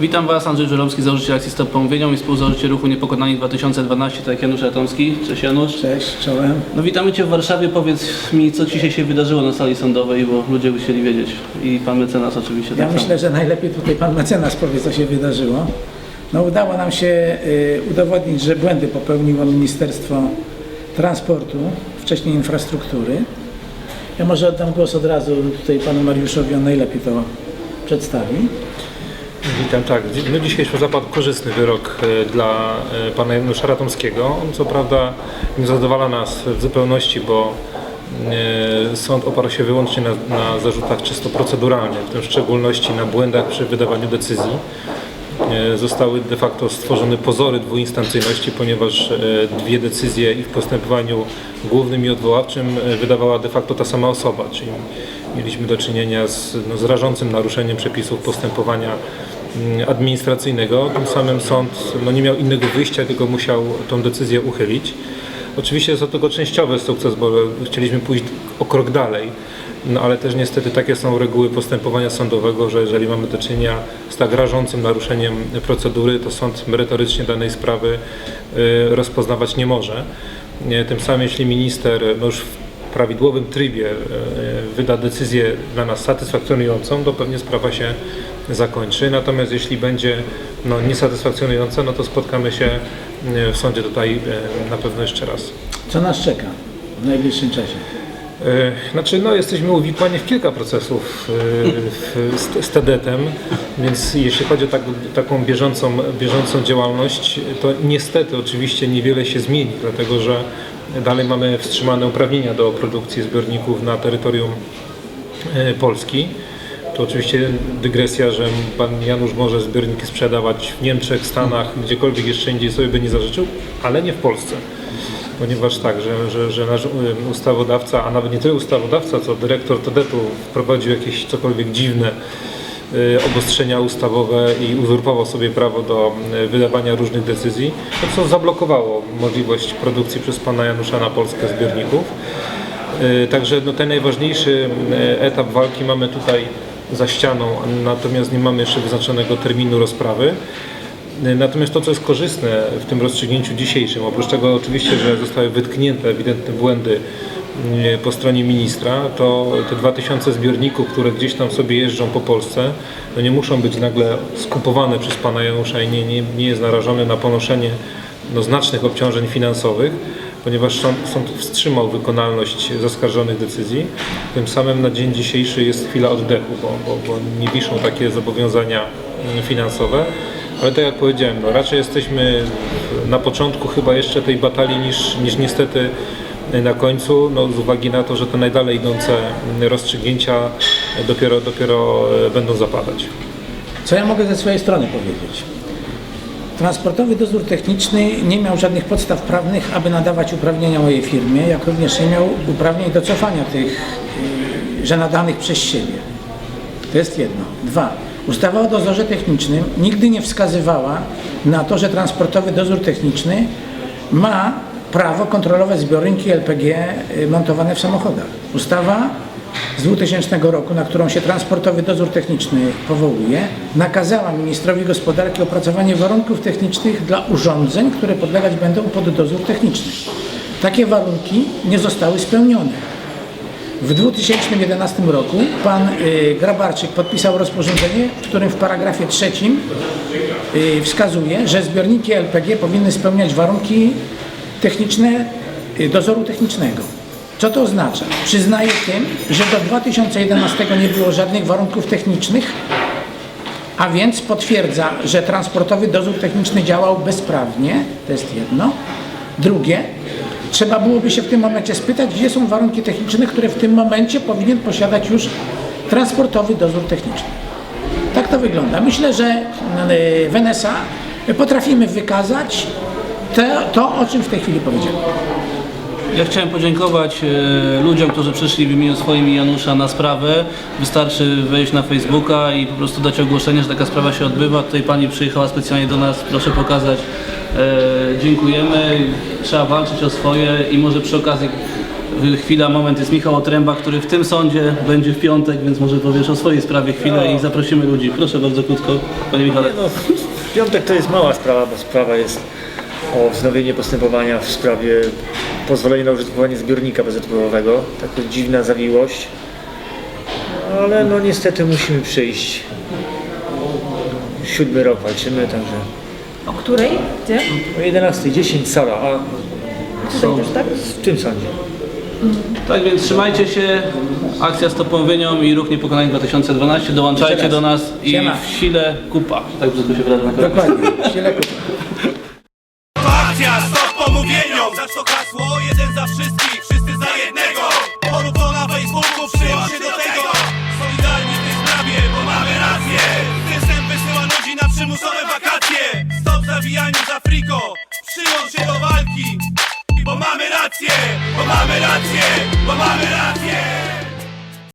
Witam Was, Andrzej Żurowski, założyciel akcji Stop Pomówieniom i współzałożyciel ruchu Niepokonani 2012, tak Janusz Ratomski. Cześć Janusz. Cześć, czołem. No witamy Cię w Warszawie, powiedz mi co dzisiaj się wydarzyło na sali sądowej, bo ludzie by chcieli wiedzieć. I Pan mecenas oczywiście Ja tak myślę, że najlepiej tutaj pan mecenas powie, co się wydarzyło. No udało nam się y, udowodnić, że błędy popełniło Ministerstwo Transportu, wcześniej Infrastruktury. Ja może oddam głos od razu tutaj panu Mariuszowi, on najlepiej to przedstawi. Witam, tak. No dzisiaj zapadł korzystny wyrok e, dla e, pana Janusza Ratomskiego. On co prawda nie zadowala nas w zupełności, bo e, sąd oparł się wyłącznie na, na zarzutach czysto proceduralnych, w tym szczególności na błędach przy wydawaniu decyzji. Zostały de facto stworzone pozory dwuinstancyjności, ponieważ dwie decyzje i w postępowaniu głównym i odwoławczym wydawała de facto ta sama osoba, czyli mieliśmy do czynienia z, no, z rażącym naruszeniem przepisów postępowania administracyjnego. Tym samym sąd no, nie miał innego wyjścia, tylko musiał tą decyzję uchylić. Oczywiście jest to tylko częściowy sukces, bo chcieliśmy pójść o krok dalej. No ale też niestety takie są reguły postępowania sądowego, że jeżeli mamy do czynienia z tak rażącym naruszeniem procedury, to sąd merytorycznie danej sprawy y, rozpoznawać nie może. Tym samym jeśli minister no już w prawidłowym trybie y, wyda decyzję dla nas satysfakcjonującą, to pewnie sprawa się zakończy. Natomiast jeśli będzie no, niesatysfakcjonująca, no to spotkamy się y, w sądzie tutaj y, na pewno jeszcze raz. Co nas czeka w najbliższym czasie? E, Znaczy, no, jesteśmy uwikłani w kilka procesów e, z, z TEDET-em, więc jeśli chodzi o tak, taką bieżącą, bieżącą działalność, to niestety oczywiście niewiele się zmieni, dlatego że dalej mamy wstrzymane uprawnienia do produkcji zbiorników na terytorium e, Polski. To oczywiście dygresja, że pan Janusz może zbiorniki sprzedawać w Niemczech, Stanach, gdziekolwiek jeszcze indziej sobie by nie zażyczył, ale nie w Polsce ponieważ tak, że, że, że nasz um, ustawodawca, a nawet nie tyle ustawodawca, co dyrektor TEDET-u wprowadził jakieś cokolwiek dziwne obostrzenia ustawowe i uzurpował sobie prawo do y, wydawania różnych decyzji, to co zablokowało możliwość produkcji przez pana Janusza na Polskę zbiorników. Y, Także no, ten najważniejszy y, etap walki mamy tutaj za ścianą, natomiast nie mamy jeszcze wyznaczonego terminu rozprawy. Natomiast to, co jest korzystne w tym rozstrzygnięciu dzisiejszym, oprócz tego oczywiście, że zostały wytknięte ewidentne błędy po stronie ministra, to te 2000 zbiorników, które gdzieś tam sobie jeżdżą po Polsce, no nie muszą być nagle skupowane przez pana Janusza i nie, nie, nie jest narażone na ponoszenie no, znacznych obciążeń finansowych, ponieważ sąd, sąd wstrzymał wykonalność zaskarżonych decyzji. Tym samym na dzień dzisiejszy jest chwila oddechu, bo, bo, bo nie wiszą takie zobowiązania mm, finansowe. Ale tak jak powiedziałem, no raczej jesteśmy na początku chyba jeszcze tej batalii niż, niż niestety na końcu, no z uwagi na to, że te najdalej idące rozstrzygnięcia dopiero, dopiero będą zapadać. Co ja mogę ze swojej strony powiedzieć? Transportowy dozór techniczny nie miał żadnych podstaw prawnych, aby nadawać uprawnienia mojej firmie, jak również nie miał uprawnień do cofania tych, yy, że nadanych przez siebie. To jest jedno. Dwa. Ustawa o dozorze technicznym nigdy nie wskazywała na to, że transportowy dozór techniczny ma prawo kontrolować zbiorniki LPG y, montowane w samochodach. Ustawa z 2000 roku, na którą się transportowy dozór techniczny powołuje, nakazała ministrowi gospodarki opracowanie warunków technicznych dla urządzeń, które podlegać będą pod dozór techniczny. Takie warunki nie zostały spełnione. W 2011 roku pan y, Grabarczyk podpisał rozporządzenie, w którym w paragrafie trzecim y, wskazuje, że zbiorniki LPG powinny spełniać warunki techniczne y, dozoru technicznego. Co to oznacza? Przyznaje tym, że do 2011 nie było żadnych warunków technicznych, a więc potwierdza, że transportowy dozór techniczny działał bezprawnie, to jest jedno. Drugie, trzeba byłoby się w tym momencie spytać, gdzie są warunki techniczne, które w tym momencie powinien posiadać już transportowy dozór techniczny. Tak to wygląda. Myślę, że y, w NSA potrafimy wykazać to, to, o czym w tej chwili powiedziałem. Ja chciałem podziękować e, ludziom, którzy przyszli w imieniu swoim i Janusza na sprawę. Wystarczy wejść na Facebooka i po prostu dać ogłoszenie, że taka sprawa się odbywa. Tutaj pani przyjechała specjalnie do nas, proszę pokazać. E, dziękujemy. Trzeba walczyć o swoje i może przy okazji y, chwila, moment jest Michał Otręba, który w tym sądzie będzie w piątek, więc może powiesz o swojej sprawie chwilę i zaprosimy ludzi. Proszę bardzo krótko, Panie Michale. No, w piątek to jest mała sprawa, bo sprawa jest o wznowienie postępowania w sprawie pozwolenia na użytkowanie zbiornika bezodpływowego. Taka dziwna zawiłość. Ale no niestety musimy przyjść. Siódmy rok walczymy, także O której? Gdzie? o 11.10 sala, a Tutaj też, tak? w tym sądzie. Tak więc trzymajcie się, akcja Stop Pomówieniom i Ruch Niepokonany 2012, dołączajcie do nas i Siema. w sile kupa. Tak brzydko się wyraża na koniec. Dokładnie. Ściele kupa. Stop pomówieniom Za co hasło? Jeden za wszystkich, wszyscy za jednego. Porówno na Facebooku przyjął się do tego. Solidarni w tej sprawie, bo mamy rację. System wysyła ludzi na przymusowe wakacje. Stop zawijaniu za friko Przyjął się do walki. Bo mamy rację, bo mamy rację, bo mamy rację